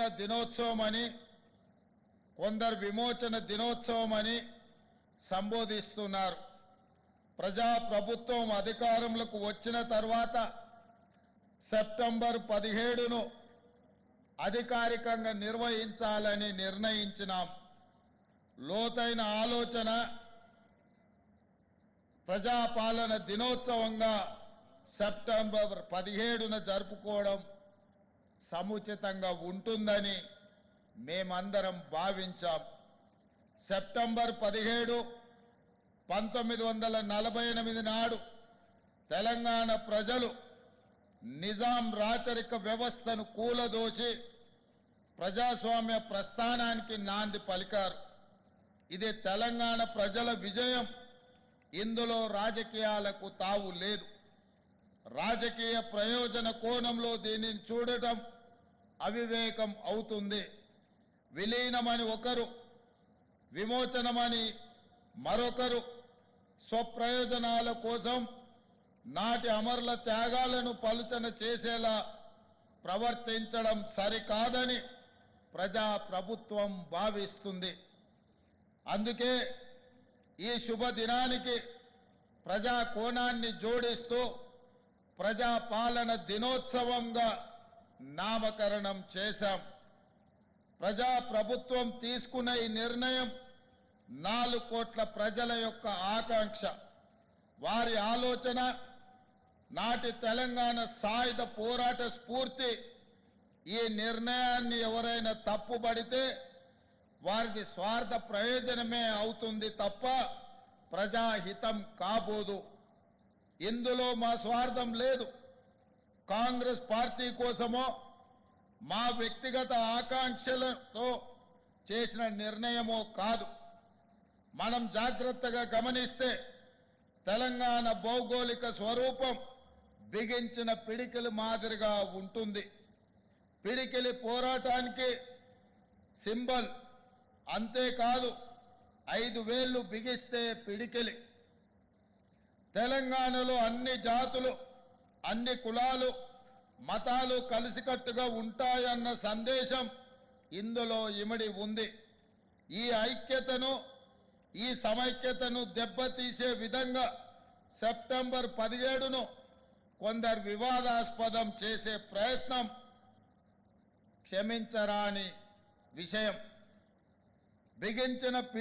విలీన దినోత్సవం అని కొందరు విమోచన దినోత్సవం అని సంబోధిస్తున్నారు. ప్రజా ప్రభుత్వం అధికారంలోకి వచ్చిన తర్వాత సెప్టెంబర్ పదిహేడును అధికారికంగా నిర్వహించాలని నిర్ణయించినాం. లోతైన ఆలోచన ప్రజాపాలన దినోత్సవంగా సెప్టెంబర్ పదిహేడున జరుపుకోవడం సముచితంగా ఉంటుందని మేమందరం భావించాం. సెప్టెంబర్ పదిహేడు పంతొమ్మిది వందల నలభై ఎనిమిది నాడు తెలంగాణ ప్రజలు నిజాం రాచరిక వ్యవస్థను కూలదోసి ప్రజాస్వామ్య ప్రస్థానానికి నాంది పలికారు. ఇది తెలంగాణ ప్రజల విజయం. ఇందులో రాజకీయాలకు తావు లేదు. రాజకీయ ప్రయోజన కోణంలో దీనిని చూడటం అవివేకం అవుతుంది. విలీనమని ఒకరు విమోచనమని మరొకరు స్వప్రయోజనాల కోసం నాటి అమరుల త్యాగాలను పలుచన చేసేలా ప్రవర్తించడం సరికాదని ప్రజా ప్రభుత్వం భావిస్తుంది. అందుకే ఈ శుభదినానికి ప్రజా కోణాన్ని జోడిస్తూ ప్రజాపాలన దినోత్సవంగా నామకరణం చేశాం. ప్రజా ప్రభుత్వం తీసుకున్న ఈ నిర్ణయం నాలుగు కోట్ల ప్రజల యొక్క ఆకాంక్ష. వారి ఆలోచన నాటి తెలంగాణ సాయుధ పోరాట స్ఫూర్తి. ఈ నిర్ణయాన్ని ఎవరైనా తప్పుపడితే వారిది స్వార్థ ప్రయోజనమే అవుతుంది తప్ప ప్రజాహితం కాబోదు. ఇందులో మా స్వార్థం లేదు. కాంగ్రెస్ పార్టీ కోసమో మా వ్యక్తిగత ఆకాంక్షలతో చేసిన నిర్ణయమో కాదు. మనం జాగ్రత్తగా గమనిస్తే తెలంగాణ భౌగోళిక స్వరూపం బిగించిన పిడికిలి మాదిరిగా ఉంటుంది. పిడికిలి పోరాటానికి సింబల్ అంతేకాదు ఐదు వేళ్ళు బిగిస్తే పిడికిలి. తెలంగాణలో అన్ని జాతులు అన్ని కులాలు మతాలు కలిసికట్టుగా ఉంటాయన్న సందేశం ఇందులో ఇమిడి ఉంది. ఈ ఐక్యతను ఈ సమైక్యతను దెబ్బతీసే విధంగా సెప్టెంబర్ పదిహేడును కొందరు వివాదాస్పదం చేసే ప్రయత్నం క్షమించరాని విషయం. బిగించిన